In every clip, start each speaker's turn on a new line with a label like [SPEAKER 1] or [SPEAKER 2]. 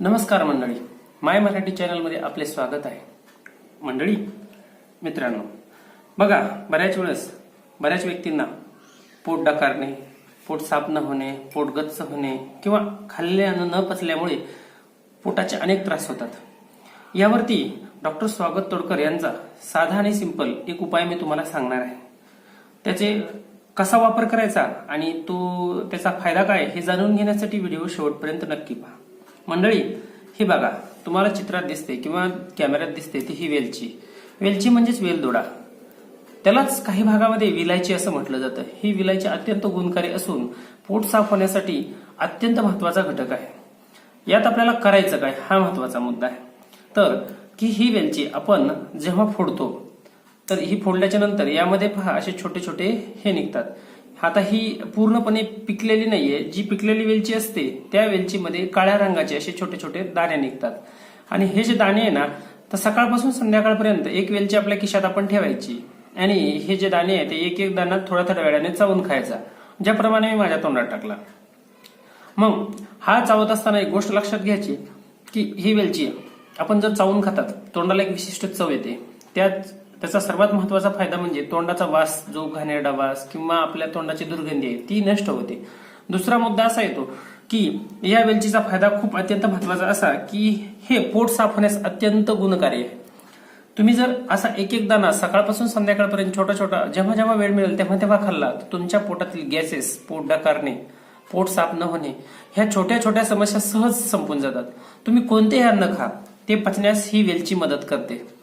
[SPEAKER 1] नमस्कार मंडळी. माय मराठी चॅनलमध्ये आपले स्वागत आहे. मंडळी मित्रांनो बघा बऱ्याच वेळेस बऱ्याच व्यक्तींना पोट डकारणे पोट साफ न होणे पोट गच्च होणे किंवा खाल्ले अन्न न पचल्यामुळे पोटाचे अनेक त्रास होतात. यावरती डॉक्टर स्वागत तोडकर यांचा साधा आणि सिंपल एक उपाय मी तुम्हाला सांगणार आहे. त्याचे कसा वापर करायचा आणि तो त्याचा फायदा काय हे जाणून घेण्यासाठी व्हिडिओ शेवटपर्यंत नक्की पहा. मंडळी ही बघा तुम्हाला चित्रात दिसते किंवा कॅमेऱ्यात दिसते ती ही वेलची. वेलची म्हणजेच वेलदोडा. त्यालाच काही भागामध्ये विलायची असं म्हटलं जातं. ही विलायची अत्यंत गुणकारी असून पोट साफ होण्यासाठी अत्यंत महत्त्वाचा घटक आहे. यात आपल्याला करायचं काय हा महत्त्वाचा मुद्दा आहे. तर की ही वेलची आपण जेव्हा फोडतो तर ही फोडल्याच्या नंतर यामध्ये पहा असे छोटे छोटे हे निघतात. आता ही पूर्णपणे पिकलेली नाहीये. जी पिकलेली वेलची असते त्या वेलचीमध्ये काळ्या रंगाचे असे छोटे छोटे दाणे निघतात. आणि हे जे दाणे आहे ना तर सकाळपासून संध्याकाळपर्यंत एक वेलची आपल्या खिशात आपण ठेवायची. आणि हे जे दाणे आहे ते एक एक दाणा थोड्या थोड्या वेळाने चावून खायचा. ज्याप्रमाणे मी माझ्या तोंडात टाकला. मग हा चावत असताना एक गोष्ट लक्षात घ्यायची की ही वेलची आपण जर चावून खातात तोंडाला एक विशिष्ट चव येते. त्यात त्याचा सर्वात महत्त्वाचा फायदा म्हणजे तोंडाचा वास जो घाणेरडा वास किंवा आपल्या तोंडाची दुर्गंधी आहे ती नष्ट होते. दुसरा मुद्दा असा येतो की या वेलचीचा फायदा खूप अत्यंत महत्त्वाचा असा की हे पोट साफ होण्यास अत्यंत गुणकारी आहे. तुम्ही जर असा एक एक दाना सकाळपासून संध्याकाळपर्यंत छोटा छोटा जेव्हा जेव्हा वेळ मिळेल तेव्हा तेव्हा खाल्ला तर तुमच्या पोटातील गॅसेस पोट डकारणे पोट साफ न होणे ह्या छोट्या छोट्या समस्या सहज संपून जातात. तुम्ही कोणतेही अन्न खा ते पचण्यास ही वेलची मदत करते.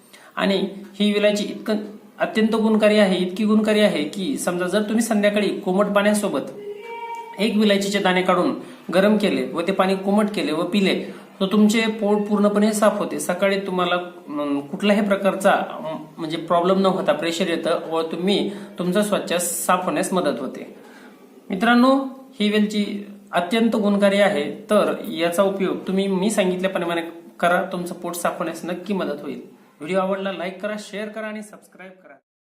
[SPEAKER 1] आणि ही विलायची इतकं अत्यंत गुणकारी आहे इतकी गुणकारी आहे की समजा जर तुम्ही संध्याकाळी कोमट पाण्यासोबत एक विलायचीचे दाणे काढून गरम केले व ते पाणी कोमट केले व पिले तर तुमचे पोट पूर्णपणे साफ होते. सकाळी तुम्हाला कुठल्याही प्रकारचा म्हणजे प्रॉब्लेम न होता प्रेशर येतं व तुम्ही तुमचा स्वच्छ साफ होण्यास मदत होते. मित्रांनो ही वेलची अत्यंत गुणकारी आहे. तर याचा उपयोग तुम्ही मी सांगितल्याप्रमाणे करा. तुमचं पोट साफ होण्यास नक्की मदत होईल. व्हिडिओ आवडला लाईक करा शेअर करा आणि सबस्क्राईब करा.